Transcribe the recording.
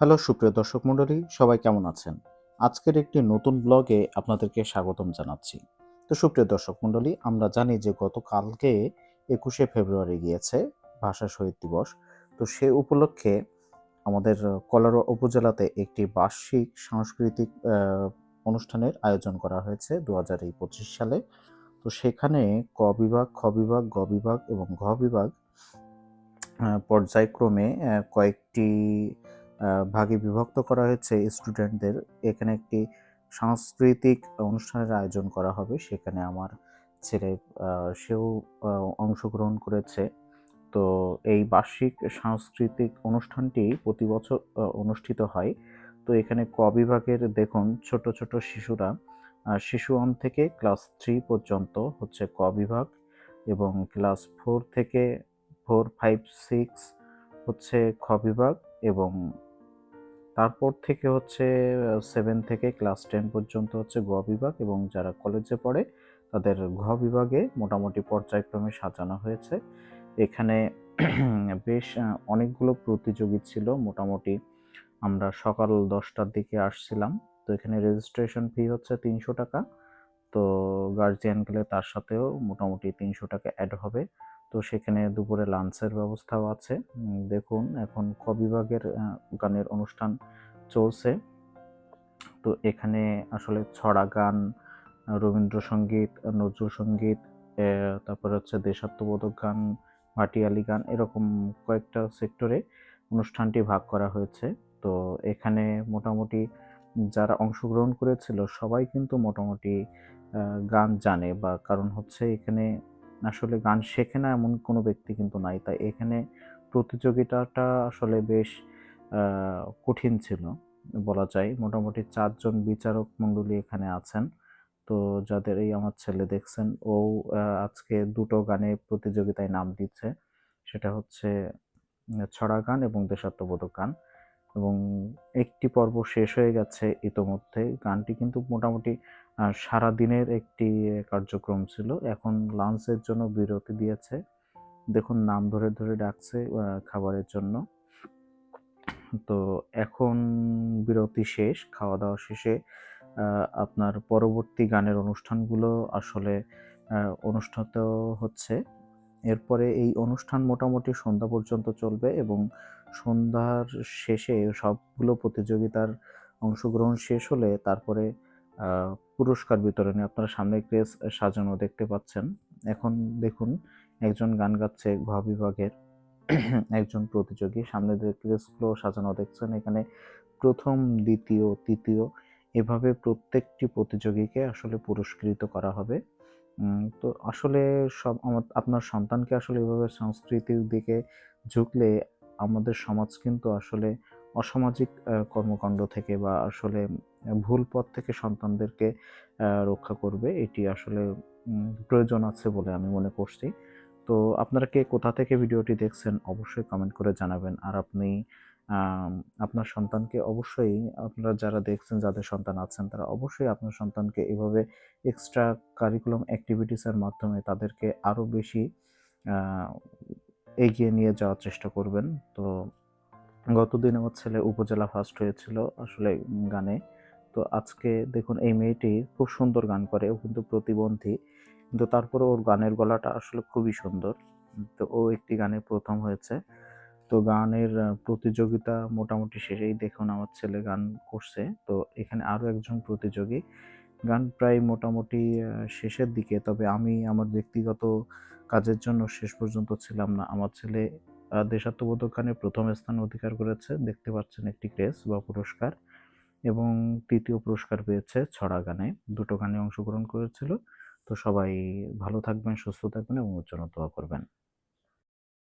Hello, সুপ্রিয় দর্শক মণ্ডলী, সবাই কেমন আছেন? আজকের একটি নতুন ব্লগে আপনাদেরকে স্বাগতম জানাচ্ছি। তো সুপ্রিয় দর্শক মণ্ডলী, আমরা জানি যে গতকালকে একুশে ফেব্রুয়ারি গিয়েছে ভাষা শহীদ দিবস। তো সে উপলক্ষে আমাদের কলারোয়া উপজেলাতে একটি বার্ষিক সাংস্কৃতিক অনুষ্ঠানের আয়োজন করা হয়েছে দু হাজার পঁচিশ সালে। তো সেখানে ক বিভাগ, খ বিভাগ, গ বিভাগ এবং ঘ বিভাগ পর্যায়ক্রমে কয়েকটি ভাগে বিভক্ত করা হয়েছে স্টুডেন্টদের এখানে একটি সাংস্কৃতিক অনুষ্ঠানের আয়োজন করা হবে, সেখানে আমার ছেলে সেও অংশগ্রহণ করেছে। তো এই বার্ষিক সাংস্কৃতিক অনুষ্ঠানটি প্রতি বছর অনুষ্ঠিত হয়। তো এখানে ক বিভাগের দেখুন, ছোট ছোট শিশুরা শিশু ওয়ান থেকে ক্লাস থ্রি পর্যন্ত হচ্ছে ক বিভাগ এবং ক্লাস ফোর থেকে ফোর ফাইভ সিক্স হচ্ছে খ বিভাগ এবং তারপর থেকে হচ্ছে সেভেন থেকে ক্লাস টেন পর্যন্ত হচ্ছে গ বিভাগ এবং যারা কলেজে পড়ে, তাদের ঘ বিভাগে মোটামুটি পর্যায়ক্রমে সাজানো হয়েছে। এখানে বেশ অনেকগুলো প্রতিযোগী ছিল। মোটামুটি আমরা সকাল দশটার দিকে আসছিলাম। তো এখানে রেজিস্ট্রেশন ফি হচ্ছে তিনশো টাকা। তো গার্জিয়ান গেলে তার সাথেও মোটামুটি তিনশো টাকা অ্যাড হবে। তো সেখানে দুপুরে লাঞ্চের ব্যবস্থাও আছে। দেখুন এখন ক বিভাগের গানের অনুষ্ঠান চলছে। তো এখানে আসলে ছড়া গান রবীন্দ্রসঙ্গীত আহ, নজরুল সংগীত আহ, হচ্ছে দেশাত্মবোধক গান ভাটিয়ালি গান এরকম কয়েকটা সেক্টরে অনুষ্ঠানটি ভাগ করা হয়েছে। তো এখানে মোটামুটি যারা অংশগ্রহণ করেছিল সবাই কিন্তু মোটামুটি গান জানে বা কারণ হচ্ছে এখানে আসলে গান শেখে না এমন কোনো ব্যক্তি কিন্তু নাই। তাই এখানে প্রতিযোগিতাটা আসলে বেশ কঠিন ছিল বলা যায়। মোটামুটি চারজন বিচারক মণ্ডলী এখানে আছেন। তো যাদের এই আমার ছেলে দেখছেন, ও আজকে দুটো গানে প্রতিযোগিতায় নাম দিচ্ছে। সেটা হচ্ছে ছড়া গান এবং দেশাত্মবোধক গান। এবং একটি পর্ব শেষ হয়ে গেছে ইতোমধ্যে। গানটি কিন্তু মোটামুটি আহ, সারা দিনের একটি কার্যক্রম ছিল। এখন লাঞ্চের জন্য বিরতি দিয়েছে। দেখুন নাম ধরে ধরে ডাকছে খাবারের জন্য। তো এখন বিরতি শেষ খাওয়া দাওয়া শেষে আপনার পরবর্তী গানের অনুষ্ঠানগুলো আসলে অনুষ্ঠিত হচ্ছে। এরপরে এই অনুষ্ঠান মোটামুটি সন্ধ্যা পর্যন্ত চলবে এবং সন্ধ্যার শেষে সবগুলো প্রতিযোগিতার অংশগ্রহণ শেষ হলে তারপরে পুরস্কার বিতরণে আপনারা সামনে ক্রেস সাজানো দেখতে পাচ্ছেন। এখন দেখুন, একজন গান গাচ্ছে ঘ বিভাগের, একজন প্রতিযোগী। সামনে যে সাজানো দেখছেন, এখানে প্রথম, দ্বিতীয়, তৃতীয়, এভাবে প্রত্যেকটি প্রতিযোগীকে আসলে পুরস্কৃত করা হবে। তো আসলে সব আপনার সন্তানকে আসলে এভাবে সংস্কৃতির দিকে ঝুঁকলে আমাদের সমাজ কিন্তু আসলে অসামাজিক কর্মকাণ্ড থেকে বা আসলে ভুল পথ থেকে সন্তানদেরকে রক্ষা করবে, এটি আসলে প্রয়োজন আছে বলে আমি মনে করছি। তো আপনারা কে কোথা থেকে ভিডিওটি দেখছেন অবশ্যই কমেন্ট করে জানাবেন। আর আপনি আপনার সন্তানকে অবশ্যই, আপনারা যারা দেখছেন, যাদের সন্তান আছেন, তারা অবশ্যই আপনার সন্তানকে এভাবে এক্সট্রা কারিকুলাম অ্যাক্টিভিটিসের মাধ্যমে তাদেরকে আরও বেশি এগিয়ে নিয়ে যাওয়ার চেষ্টা করবেন। তো গতদিন আমার ছেলে উপজেলা ফার্স্ট হয়েছিল আসলে গানে। তো আজকে দেখুন, এই মেয়েটি খুব সুন্দর গান করে, ও কিন্তু প্রতিবন্ধী। কিন্তু তারপরে ওর গানের গলাটা আসলে খুবই সুন্দর। তো ও একটি গানে প্রথম হয়েছে। তো গানের প্রতিযোগিতা মোটামুটি শেষেই দেখুন আমার ছেলে গান করছে। তো এখানে আরও একজন প্রতিযোগী। গান প্রায় মোটামুটি শেষের দিকে, তবে আমি আমার ব্যক্তিগত কাজের জন্য শেষ পর্যন্ত ছিলাম না। আমার ছেলে দেশাত্মবোধক গানে প্রথম স্থান অধিকার করেছে, দেখতে পাচ্ছেন একটি ক্রেস বা পুরস্কার এবং তৃতীয় পুরস্কার পেয়েছে ছড়া গানে দুটো গানে অংশগ্রহণ করেছিল। তো সবাই ভালো থাকবেন, সুস্থ থাকবেন এবং উজ্জ্বল দোয়া করবেন।